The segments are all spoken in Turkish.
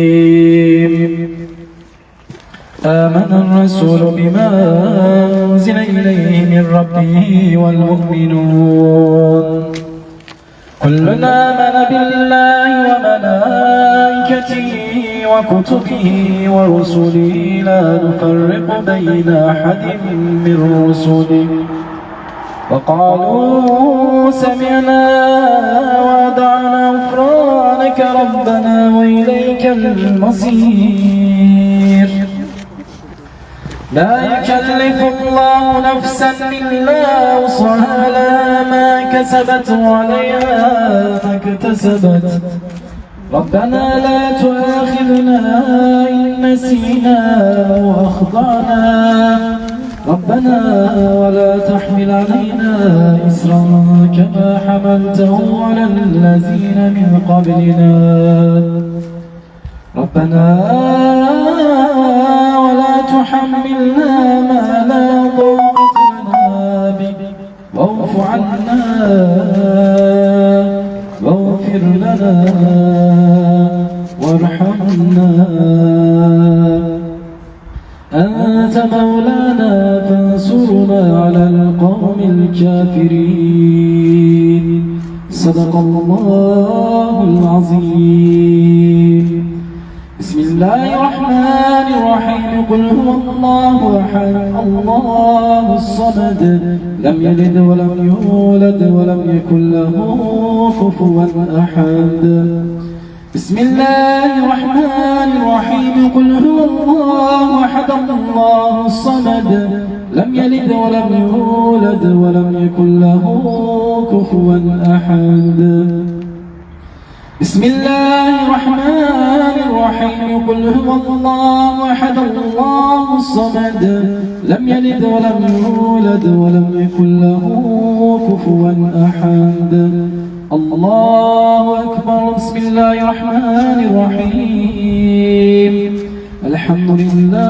الرحيم آمن الرسول بما أنزل إليه من ربه والمؤمنون. كلنا آمن بالله وملائكته وكتبه ورسله. لا نفرق بين أحد من رسله. وقالوا سمعنا وأطعنا غفرانك ربنا وإليك المصير. لا يكلف الله نفسا إلا وسعها لها ما كسبت وعليها ما اكتسبت. ربنا لا تؤاخذنا إن نسينا وأخطأنا. ربنا ولا تحمل علينا إسرا كما حملته على الذين من قبلنا. ربنا ولا تحملنا ما لا طاقة لنا به. واعف عنا. واغفر لنا. وارحمنا. أنت مولانا فانصرنا على القوم الكافرين. صدق الله العظيم. بسم الله الرحمن الرحيم. قل هو الله أحد. الله الصمد. لم يلد ولم يولد ولم يكن له كفوا أحد. بسم الله الرحمن الرحيم. قل هو الله الصمد. لم يلد ولم يولد ولم يكن له كفوا أحد. بسم الله الرحمن الرحيم. قل هو الله أحد الله الصمد. لم يلد ولم يولد ولم يكن له كفوا أحد. الله أكبر. بسم الله الرحمن الرحيم. الحمد لله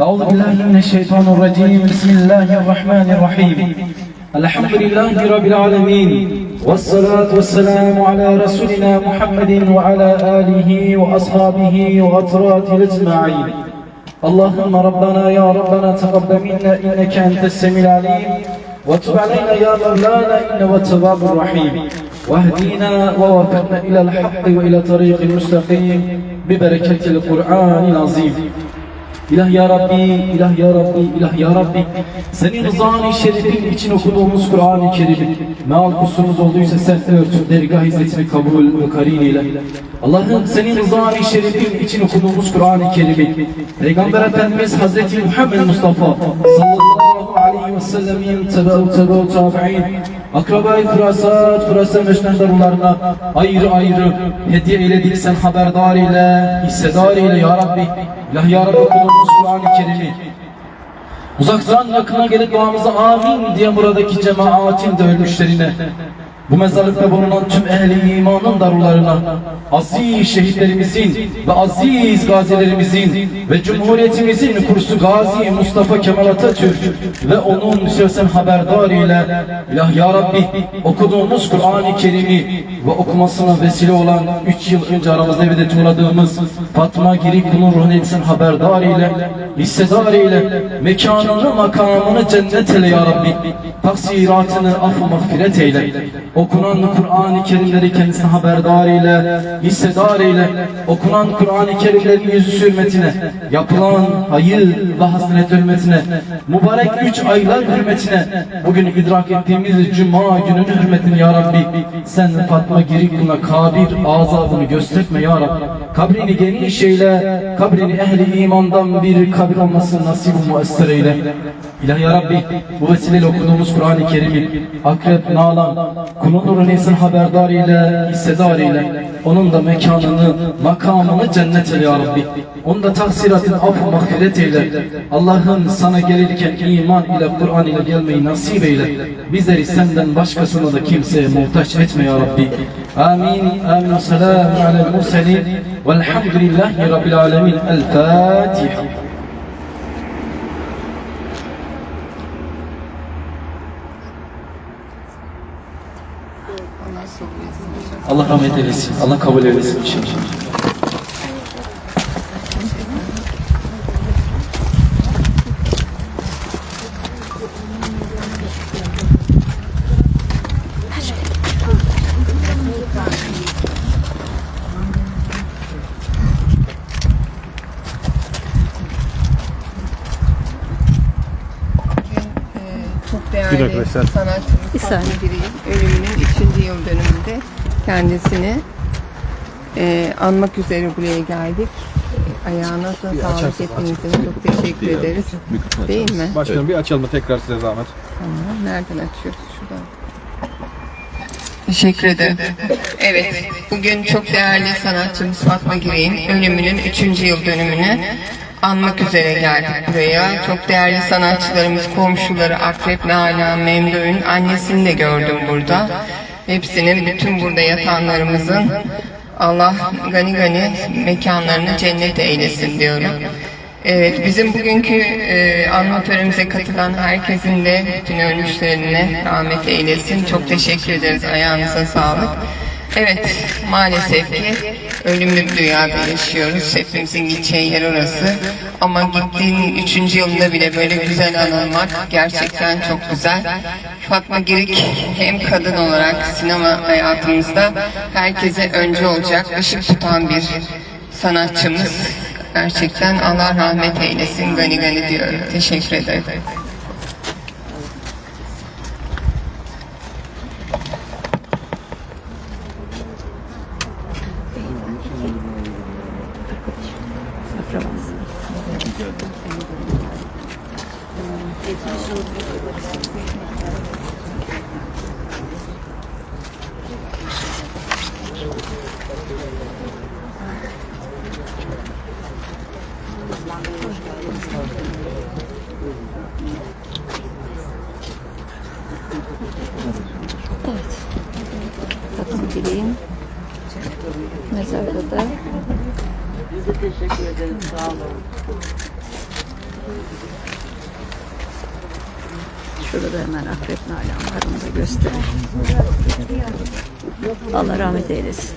أعوذ بالله من الشيطان الرجيم. بسم الله الرحمن الرحيم. الحمد لله رب العالمين والصلاة والسلام على رسولنا محمد وعلى آله وأصحابه وأطراته الأجمعين اللهم ربنا يا ربنا تقبل منا إنك أنت السميع العليم. وتب علينا يا مولانا إنه التواب الرحيم. واهدينا ووفقنا إلى الحق وإلى طريق المستقيم. ببركة القرآن العظيم. İlah ya Rabbi, ilah ya Rabbi, ilah ya Rabbi. Senin rızanı şerifin için okuduğumuz Kur'an-ı Kerim'i meal kusurumuz olduysa sen ört, dergah hizmetini kabul ve karin eyle. Allah'ım senin rızanı şerifin için okuduğumuz Kur'an-ı Kerim'i Peygamber Efendimiz Hazreti Muhammed Mustafa sallallahu aleyhi ve sellemin tebeu tebeu tabi'in Akrabayı firasat, firasat meşnendarlarına ayrı ayrı hediye eyledik sen haberdar ile, hissedar ile ya Rabbi. İlah ya Rabbi okuduğumuz Kur'an-ı Kerim'i. Uzaktan yakına gelip duamıza amin diye buradaki cemaatin de bu mezarlıkta bulunan tüm ehli imanın darullarına, aziz şehitlerimizin ve aziz gazilerimizin ve Cumhuriyetimizin kursu Gazi Mustafa Kemal Atatürk ve onun sözden haberdar ile Ya Rabbi okuduğumuz Kur'an-ı Kerim'i ve okumasına vesile olan 3 yıl önce aramızda evde tuğladığımız Fatma Giriklu'nun ruhunu etsin haberdar ile, mekanını makamını cennet eyle Ya Rabbi, taksiratını affı mağfiret eyle. Okunan Kur'an-ı Kerimleri kendisine haberdar ile, hissedar ile, okunan Kur'an-ı Kerimlerin yüzü hürmetine, yapılan hayır ve hasret hürmetine, mübarek üç aylar hürmetine, bugün idrak ettiğimiz Cuma günün hürmetine Ya Rabbi, sen Fatma Giriklu'na kabir azabını gösterme Ya Rabbi, kabrini geniş eyle, kabrini ehli imandan bir kabir olmasını nasip müessir eyle. İlahi Ya Rabbi, bu vesileyle okuduğumuz Kur'an-ı Kerim'i akrep, nalan, Kulun nuru neysin haberdar ile, hissedar ile. Onun da mekanını, makamını cennet eyle ya Rabbi. Onun da taksiratını affı mağfiret eyle. Allah'ım sana gelirken iman ile, Kur'an ile gelmeyi nasip eyle. Bizleri senden başkasına da kimseye muhtaç etme ya Rabbi. Amin. Amin. Selamun alel murselin. Velhamdülillahi Rabbil alemin. El Fatiha. Allah rahmet eylesin. Allah kabul eylesin inşallah. Çok Bir değerli dakika, sen- sanatçımız Bir ölümünün 3. yıl dönümünde kendisini e, anmak üzere buraya geldik. Ayağına sağlık hepinizin çok teşekkür ederiz. Değil mi? Başkanım bir açalım mı tekrar size zahmet. Tamam. Nereden açıyoruz? Şuradan. Teşekkür ederim. Evet, bugün çok değerli sanatçımız Fatma Girey'in ölümünün 3. yıl dönümünü anmak üzere geldik buraya. Çok değerli sanatçılarımız, komşuları Akrep Nalan, Memduh'un annesini de gördüm burada. Hepsinin, bütün burada yatanlarımızın Allah gani gani mekanlarını cennet eylesin diyorum. Evet, bizim bugünkü e, anma törenimize katılan herkesin de bütün ölmüşlerine rahmet eylesin. Çok teşekkür ederiz. Ayağınıza sağlık. Evet, maalesef ki ölümlü bir dünyada yaşıyoruz. Hepimizin gideceği yer orası. Ama gittiğin üçüncü yılında bile böyle güzel anılmak gerçekten çok güzel. Fatma Girik hem kadın olarak sinema hayatımızda herkese önce olacak, ışık tutan bir sanatçımız. Gerçekten Allah rahmet eylesin. Gani gani diyorum. Teşekkür ederim. Evet. Fatma Güley'in mezarda da Biz de teşekkür ederiz. Sağ olun. Şurada da hemen akrep nalan var onu da göstereyim. Allah rahmet eylesin.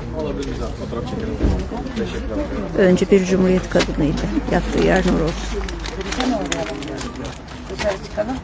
Önce bir cumhuriyet kadınıydı. Yattığı yer nur olsun. Dışarı çıkalım.